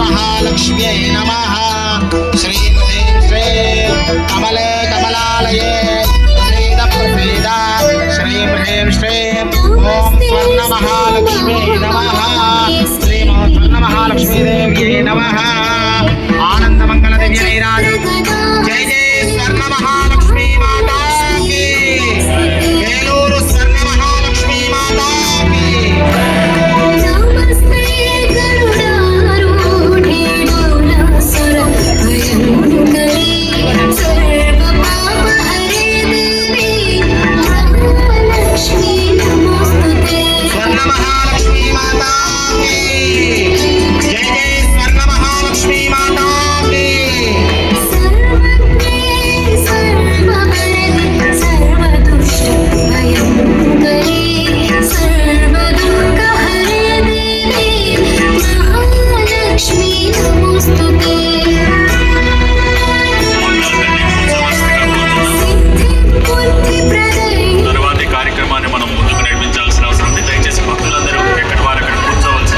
महालक्ष्म्यै नमः श्रीं ह्रीं श्रीं कमले कमलालये श्रीदप्रसीद श्रीं ह्रीं श्रीं ॐ स्वर्णमहालक्ष्म्यै नमः श्रीं स्वर्णमहालक्ष्मीदेव्यै नमः आनन्दमङ्गलदिव्यैराजु जय जय स्वर्णमहालक्ष्मी